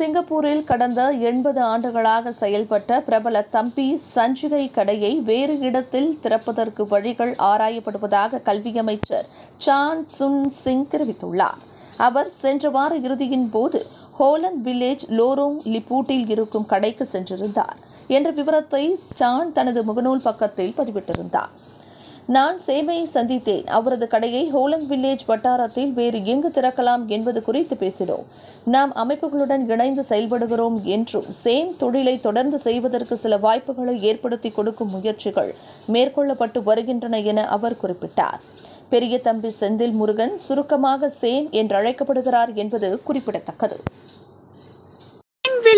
சிங்கப்பூரில் கடந்த எண்பது ஆண்டுகளாக செயல்பட்ட பிரபல தம்பி சஞ்சிகை கடையை வேறு இடத்தில் திறப்பதற்கு வழிகள் ஆராயப்படுவதாக கல்வி அமைச்சர் சான் சுன் சிங் தெரிவித்துள்ளார். அவர் சென்ற வார இறுதியின் போது ஹோலன் வில்லேஜ் லோரோங் லிபூட்டில் இருக்கும் கடைக்கு சென்றிருந்தார் என்ற விவரத்தை ஸ்டான் தனது முகநூல் பக்கத்தில் பதிவிட்டிருந்தார். நான் சேமையை சந்தித்தேன். அவரது கடையை ஹோலங் வில்லேஜ் வட்டாரத்தில் வேறு எங்கு திறக்கலாம் என்பது குறித்து பேசினோம். நாம் அமைப்புகளுடன் இணைந்து செயல்படுகிறோம் என்றும் சேம் தொழிலை தொடர்ந்து செய்வதற்கு சில வாய்ப்புகளை ஏற்படுத்தி கொடுக்கும் முயற்சிகள் மேற்கொள்ளப்பட்டு வருகின்றன என அவர் குறிப்பிட்டார். பெரிய தம்பி செந்தில் முருகன் சுருக்கமாக சேம் என்றழைக்கப்படுகிறார் என்பது குறிப்பிடத்தக்கது.